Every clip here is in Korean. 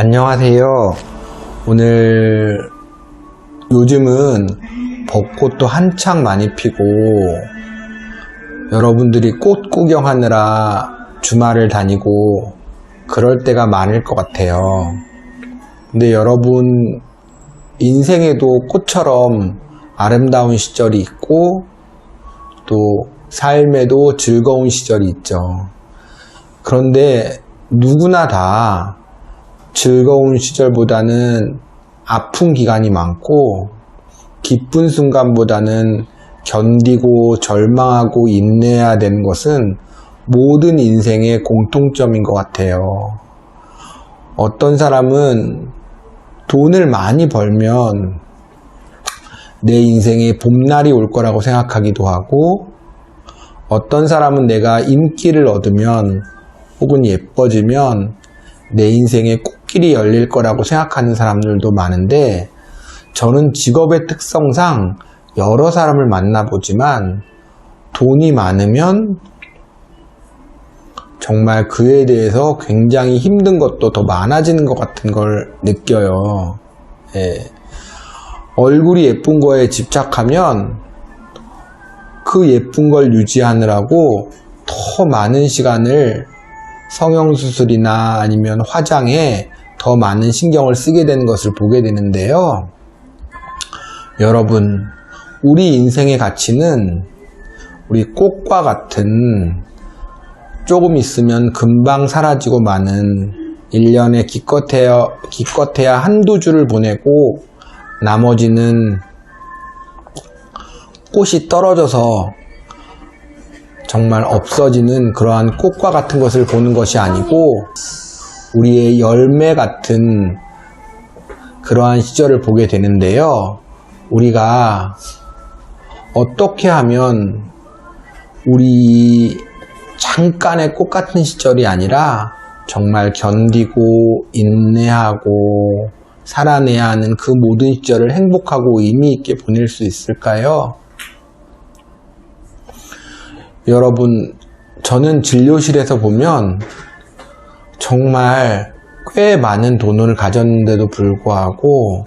안녕하세요. 오늘 요즘은 벚꽃도 한창 많이 피고 여러분들이 꽃 구경하느라 주말을 다니고 그럴 때가 많을 것 같아요. 근데 여러분 인생에도 꽃처럼 아름다운 시절이 있고 또 삶에도 즐거운 시절이 있죠. 그런데 누구나 다 즐거운 시절보다는 아픈 기간이 많고 기쁜 순간보다는 견디고 절망하고 인내해야 되는 것은 모든 인생의 공통점인 것 같아요. 어떤 사람은 돈을 많이 벌면 내 인생에 봄날이 올 거라고 생각하기도 하고 어떤 사람은 내가 인기를 얻으면 혹은 예뻐지면 내 인생에 꽃 길이 열릴 거라고 생각하는 사람들도 많은데 저는 직업의 특성상 여러 사람을 만나보지만 돈이 많으면 정말 그에 대해서 굉장히 힘든 것도 더 많아지는 것 같은 걸 느껴요. 예. 얼굴이 예쁜 거에 집착하면 그 예쁜 걸 유지하느라고 더 많은 시간을 성형수술이나 아니면 화장에 더 많은 신경을 쓰게 되는 것을 보게 되는데요. 여러분, 우리 인생의 가치는 우리 꽃과 같은 조금 있으면 금방 사라지고 마는 1년에 기껏해야, 기껏해야 한두 주를 보내고 나머지는 꽃이 떨어져서 정말 없어지는 그러한 꽃과 같은 것을 보는 것이 아니고 우리의 열매 같은 그러한 시절을 보게 되는데요. 우리가 어떻게 하면 우리 잠깐의 꽃 같은 시절이 아니라 정말 견디고 인내하고 살아내야 하는 그 모든 시절을 행복하고 의미 있게 보낼 수 있을까요? 여러분, 저는 진료실에서 보면 정말 꽤 많은 돈을 가졌는데도 불구하고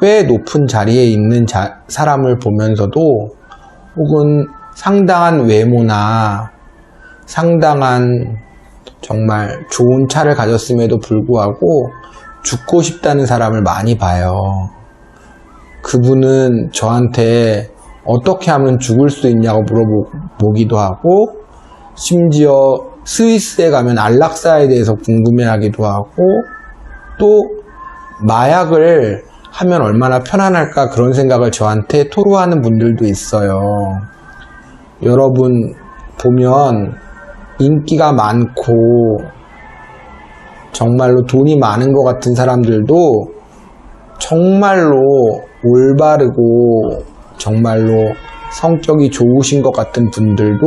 꽤 높은 자리에 있는 자- 사람을 보면서도 혹은 상당한 외모나 상당한 정말 좋은 차를 가졌음에도 불구하고 죽고 싶다는 사람을 많이 봐요. 그분은 저한테 어떻게 하면 죽을 수 있냐고 물어보기도 하고 심지어 스위스에 가면 안락사에 대해서 궁금해하기도 하고 또 마약을 하면 얼마나 편안할까 그런 생각을 저한테 토로하는 분들도 있어요. 여러분 보면 인기가 많고 정말로 돈이 많은 것 같은 사람들도 정말로 올바르고 정말로 성격이 좋으신 것 같은 분들도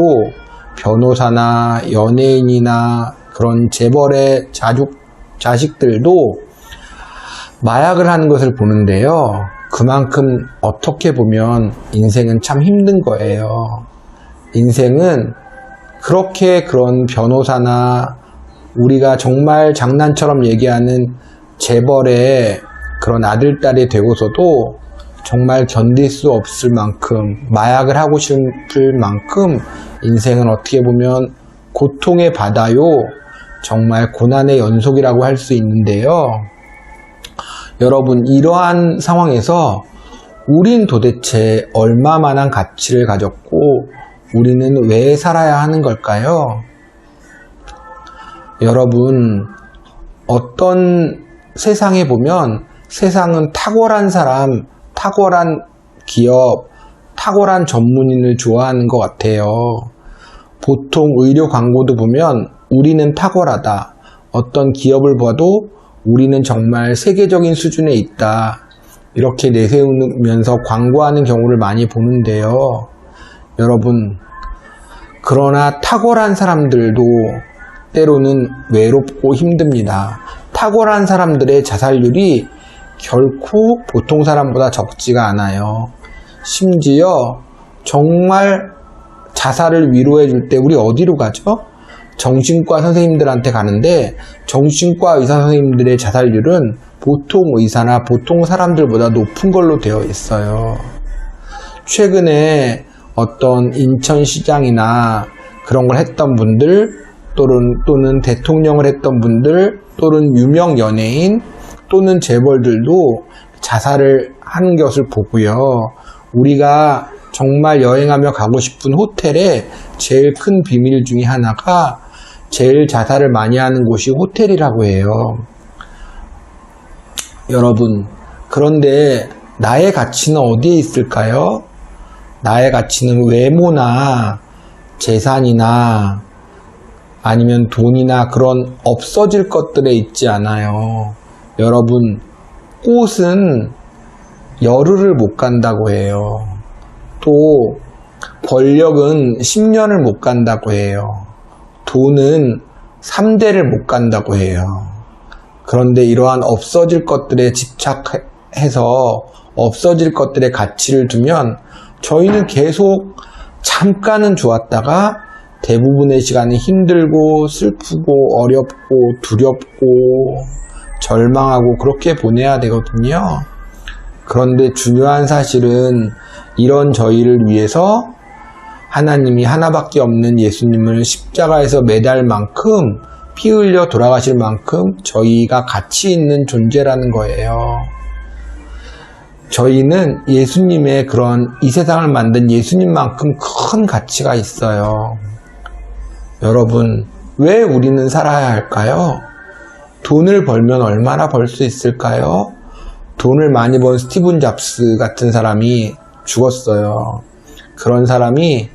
변호사나 연예인이나 그런 재벌의 자juk, 자식들도 마약을 하는 것을 보는데요. 그만큼 어떻게 보면 인생은 참 힘든 거예요. 인생은 그렇게 그런 변호사나 우리가 정말 장난처럼 얘기하는 재벌의 그런 아들딸이 되고서도 정말 견딜 수 없을 만큼 마약을 하고 싶을 만큼 인생은 어떻게 보면 고통의 바다요 정말 고난의 연속이라고 할 수 있는데요 여러분 이러한 상황에서 우린 도대체 얼마만한 가치를 가졌고 우리는 왜 살아야 하는 걸까요? 여러분 어떤 세상에 보면 세상은 탁월한 사람, 탁월한 기업, 탁월한 전문인을 좋아하는 것 같아요. 보통 의료 광고도 보면 우리는 탁월하다. 어떤 기업을 봐도 우리는 정말 세계적인 수준에 있다. 이렇게 내세우면서 광고하는 경우를 많이 보는데요. 여러분, 그러나 탁월한 사람들도 때로는 외롭고 힘듭니다. 탁월한 사람들의 자살률이 결코 보통 사람보다 적지가 않아요. 심지어 정말 자살을 위로해 줄 때 우리 어디로 가죠? 정신과 선생님들한테 가는데 정신과 의사 선생님들의 자살률은 보통 의사나 보통 사람들보다 높은 걸로 되어 있어요. 최근에 어떤 인천시장이나 그런 걸 했던 분들 또는, 또는 대통령을 했던 분들 또는 유명 연예인 또는 재벌들도 자살을 하는 것을 보고요. 우리가 정말 여행하며 가고 싶은 호텔의 제일 큰 비밀 중에 하나가 제일 자살을 많이 하는 곳이 호텔이라고 해요. 여러분, 그런데 나의 가치는 어디에 있을까요? 나의 가치는 외모나 재산이나 아니면 돈이나 그런 없어질 것들에 있지 않아요. 여러분, 꽃은 열흘을 못 간다고 해요. 또, 권력은 10년을 못 간다고 해요. 돈은 3대를 못 간다고 해요. 그런데 이러한 없어질 것들에 집착해서 없어질 것들의 가치를 두면 저희는 계속 잠깐은 좋았다가 대부분의 시간이 힘들고 슬프고 어렵고 두렵고 절망하고 그렇게 보내야 되거든요. 그런데 중요한 사실은 이런 저희를 위해서 하나님이 하나밖에 없는 예수님을 십자가에서 매달 만큼 피 흘려 돌아가실 만큼 저희가 가치 있는 존재라는 거예요. 저희는 예수님의 그런 이 세상을 만든 예수님만큼 큰 가치가 있어요. 여러분, 왜 우리는 살아야 할까요? 돈을 벌면 얼마나 벌 수 있을까요? 돈을 많이 번 스티븐 잡스 같은 사람이 죽었어요. 그런 사람이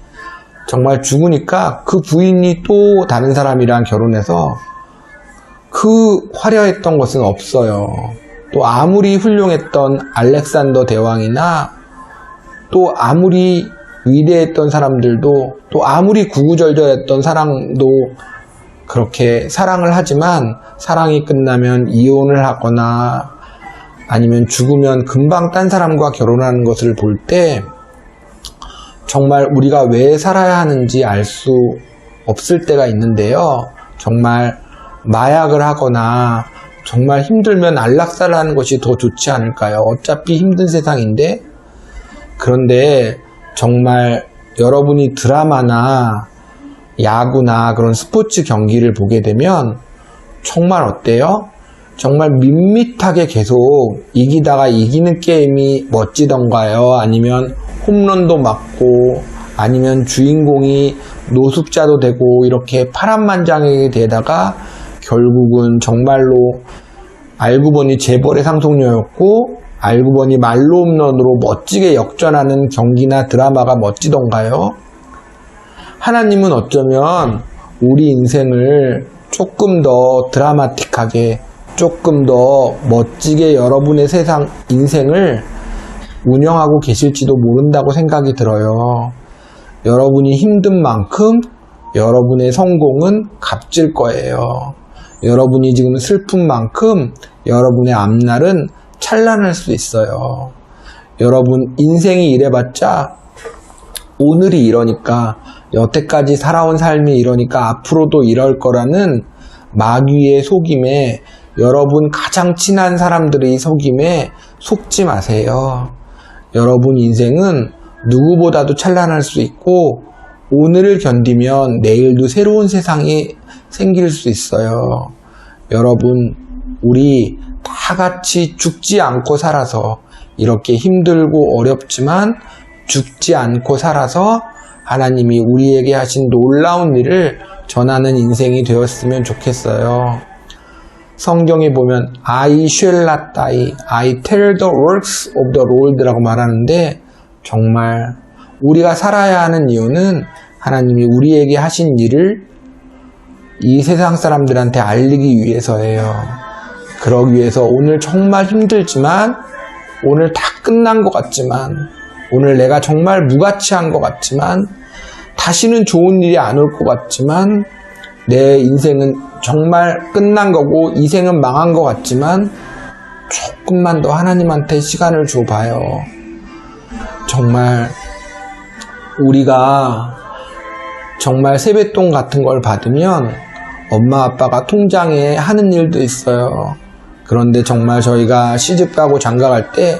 정말 죽으니까 그 부인이 또 다른 사람이랑 결혼해서 그 화려했던 것은 없어요. 또 아무리 훌륭했던 알렉산더 대왕이나 또 아무리 위대했던 사람들도 또 아무리 구구절절했던 사랑도 그렇게 사랑을 하지만 사랑이 끝나면 이혼을 하거나 아니면 죽으면 금방 딴 사람과 결혼하는 것을 볼 때 정말 우리가 왜 살아야 하는지 알 수 없을 때가 있는데요. 정말 마약을 하거나 정말 힘들면 안락사를 것이 더 좋지 않을까요? 어차피 힘든 세상인데 그런데 정말 여러분이 드라마나 야구나 그런 스포츠 경기를 보게 되면 정말 어때요? 정말 밋밋하게 계속 이기다가 이기는 게임이 멋지던가요? 아니면 홈런도 맞고 아니면 주인공이 노숙자도 되고 이렇게 파란만장하게 되다가 결국은 정말로 알고 보니 재벌의 상속녀였고 알고 보니 말로 홈런으로 멋지게 역전하는 경기나 드라마가 멋지던가요? 하나님은 어쩌면 우리 인생을 조금 더 드라마틱하게 조금 더 멋지게 여러분의 세상 인생을 운영하고 계실지도 모른다고 생각이 들어요. 여러분이 힘든 만큼 여러분의 성공은 값질 거예요. 여러분이 지금 슬픈 만큼 여러분의 앞날은 찬란할 수 있어요. 여러분, 인생이 이래봤자 오늘이 이러니까 여태까지 살아온 삶이 이러니까 앞으로도 이럴 거라는 마귀의 속임에 여러분 가장 친한 사람들의 속임에 속지 마세요. 여러분 인생은 누구보다도 찬란할 수 있고 오늘을 견디면 내일도 새로운 세상이 생길 수 있어요. 여러분, 우리 다 같이 죽지 않고 살아서 이렇게 힘들고 어렵지만 죽지 않고 살아서 하나님이 우리에게 하신 놀라운 일을 전하는 인생이 되었으면 좋겠어요. 성경에 보면 I shall not die, I tell the works of the Lord라고 말하는데 정말 우리가 살아야 하는 이유는 하나님이 우리에게 하신 일을 이 세상 사람들한테 알리기 위해서예요. 그러기 위해서 오늘 정말 힘들지만 오늘 다 끝난 것 같지만 오늘 내가 정말 무가치한 것 같지만 다시는 좋은 일이 안 올 것 같지만 내 인생은 정말 끝난 거고 이 생은 망한 것 같지만 조금만 더 하나님한테 시간을 줘봐요. 정말 우리가 정말 세뱃돈 같은 걸 받으면 엄마 아빠가 통장에 하는 일도 있어요. 그런데 정말 저희가 시집 가고 장가 갈 때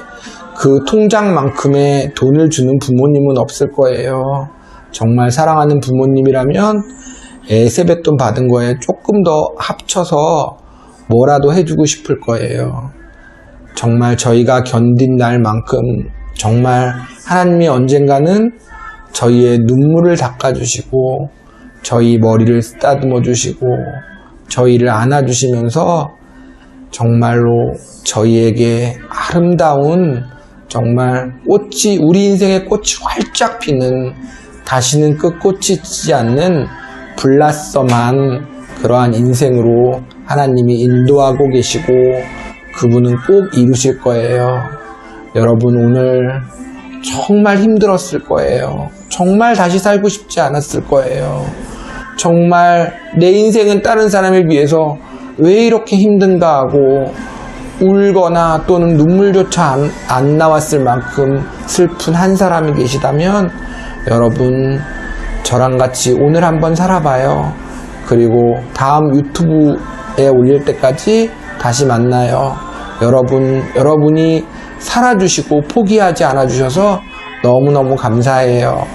그 통장만큼의 돈을 주는 부모님은 없을 거예요. 정말 사랑하는 부모님이라면 애 세뱃돈 받은 거에 조금 더 합쳐서 뭐라도 해주고 싶을 거예요. 정말 저희가 견딘 날만큼 정말 하나님이 언젠가는 저희의 눈물을 닦아주시고 저희 머리를 쓰다듬어 주시고 저희를 안아주시면서 정말로 저희에게 아름다운 정말 꽃이 우리 인생의 꽃이 활짝 피는 다시는 끝꽃이 지지 않는 불났어만 그러한 인생으로 하나님이 인도하고 계시고 그분은 꼭 이루실 거예요. 여러분 오늘 정말 힘들었을 거예요. 정말 다시 살고 싶지 않았을 거예요. 정말 내 인생은 다른 사람에 비해서 왜 이렇게 힘든가 하고 울거나 또는 눈물조차 안, 안 나왔을 만큼 슬픈 한 사람이 계시다면 여러분 저랑 같이 오늘 한번 살아봐요. 그리고 다음 유튜브에 올릴 때까지 다시 만나요. 여러분, 여러분이 살아주시고 포기하지 않아 주셔서 너무너무 감사해요.